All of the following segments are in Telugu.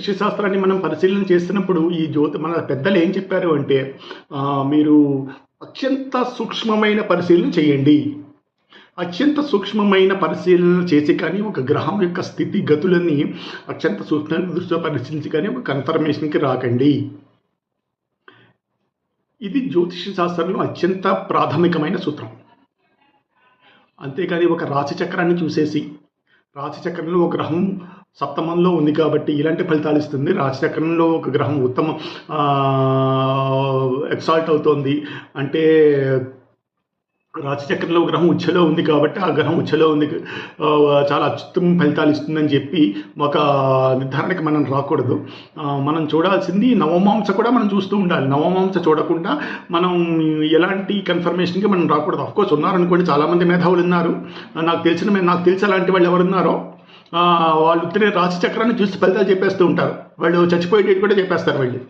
శాస్త్రాన్ని మనం పరిశీలన చేస్తున్నప్పుడు ఈ జ్యోతి మన పెద్దలు ఏం చెప్పారు అంటే మీరు అత్యంత సూక్ష్మమైన పరిశీలన చేయండి. అత్యంత సూక్ష్మమైన పరిశీలన చేసి కానీ ఒక గ్రహం యొక్క స్థితి గతులని అత్యంత సూక్ష్మ దృష్టితో పరిశీలించి కానీ ఒక కన్ఫర్మేషన్కి రాకండి. ఇది జ్యోతిష శాస్త్రంలో అత్యంత ప్రాథమికమైన సూత్రం. అంతేకాని ఒక రాశి చక్రాన్ని చూసేసి రాశిచక్రంలో ఒక గ్రహం సప్తమంలో ఉంది కాబట్టి ఇలాంటి ఫలితాలు ఇస్తుంది. రాశి చక్రంలో ఒక గ్రహం ఉత్తమ ఎక్సాల్ట్ అవుతోంది. అంటే రాశి చక్రంలో గ్రహం ఉచ్చలో ఉంది కాబట్టి ఆ గ్రహం ఉచ్చలో ఉంది. చాలా అత్యుత్తమ ఫలితాలు ఇస్తుందని చెప్పి ఒక నిర్ధారణకి మనం రాకూడదు. మనం చూడాల్సింది నవమాంస కూడా మనం చూస్తూ ఉండాలి. నవమాంస చూడకుండా మనం ఎలాంటి కన్ఫర్మేషన్కి మనం రాకూడదు. అఫ్కోర్స్ ఉన్నారనుకోండి చాలామంది మేధావులు ఉన్నారు. నాకు తెలిసిన నాకు తెలిసి అలాంటి వాళ్ళు ఎవరున్నారో వాళ్ళు ఉత్తరే రాశిచక్రాన్ని చూసి ఫలితాలు చెప్పేస్తూ ఉంటారు. వాళ్ళు చచ్చిపోయే డేట్ కూడా చెప్పేస్తారు వాళ్ళు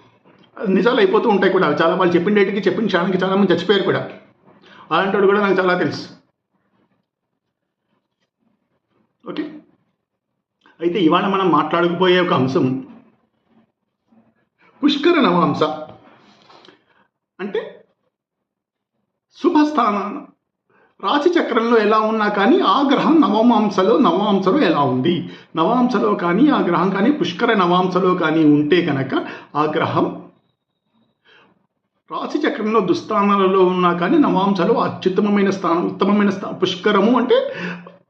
నిజాలు అయిపోతూ ఉంటాయి కూడా. చాలా వాళ్ళు చెప్పిన డేట్కి చెప్పిన క్షణానికి చాలామంది చచ్చిపోయారు కూడా. అలాంటి వాడు కూడా నాకు చాలా తెలుసు. ఓకే? అయితే ఇవాళ మనం మాట్లాడకపోయే ఒక అంశం పుష్కర నవాంశ. అంటే శుభస్థానం రాశి చక్రంలో ఎలా ఉన్నా కానీ ఆ గ్రహం నవమాంసలో నవాంశలో ఎలా ఉంది? నవాంశలో కానీ ఆ గ్రహం కానీ పుష్కర నవాంశలో కానీ ఉంటే కనుక ఆ గ్రహం రాశి చక్రంలో దుస్థానాలలో ఉన్నా కానీ నవాంశలో అత్యుత్తమమైన స్థానం ఉత్తమమైన స్థా పుష్కరము అంటే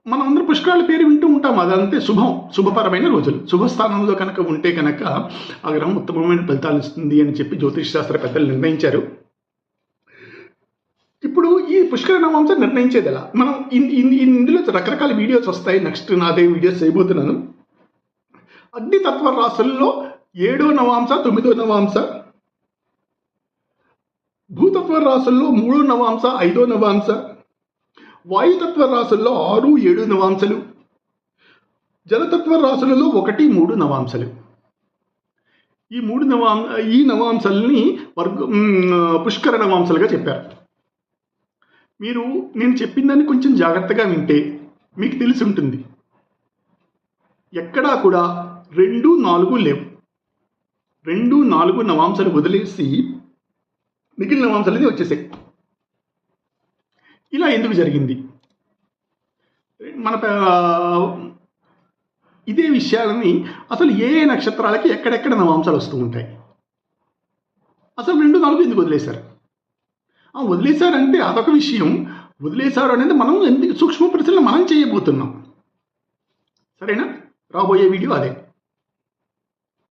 మనం అందరూ పుష్కరాల పేరు వింటూ ఉంటాం. అదంతే శుభం శుభపరమైన రోజులు. శుభస్థానంలో కనుక ఉంటే కనుక ఆ గ్రహం ఉత్తమమైన ఫలితాలు ఇస్తుంది అని చెప్పి జ్యోతిష్ శాస్త్ర పెద్దలు నిర్ణయించారు. ఇప్పుడు ఈ పుష్కర నవాంశం నిర్ణయించేది ఎలా మనం ఇన్- ఇన్- ఇందులో రకరకాల వీడియోస్ వస్తాయి. నెక్స్ట్ నాదే వీడియోస్ చేయబోతున్నాను. అగ్నితత్వ రాశుల్లో ఏడో నవాంశ తొమ్మిదో నవాంశ భూతత్వ రాశుల్లో మూడో నవాంశ ఐదో నవాంశ వాయుతత్వ రాశుల్లో ఆరు ఏడు నవాంశలు జలతత్వ రాశులలో ఒకటి మూడు నవాంశలు. ఈ మూడు నవాం ఈ నవాంశల్ని వర్గ పుష్కర నవాంశలుగా చెప్పారు. మీరు నేను చెప్పిందని కొంచెం జాగ్రత్తగా వింటే మీకు తెలిసి ఉంటుంది ఎక్కడా కూడా రెండు నాలుగు లేవు. రెండు నాలుగు నవాంశలు వదిలేసి మిగిలిన మాంసాలన్నీ వచ్చేసాయి. ఇలా ఎందుకు జరిగింది? మన ఇదే విషయాలని అసలు ఏ ఏ నక్షత్రాలకి ఎక్కడెక్కడ నవాంశాలు వస్తూ ఉంటాయి? అసలు రెండు నాలుగు ఎందుకు వదిలేశారు? ఆ వదిలేశారంటే అదొక విషయం. వదిలేశారు అనేది మనం ఎందుకు సూక్ష్మ పరిశీలన మనం చేయబోతున్నాం. సరేనా? రాబోయే వీడియో అదే.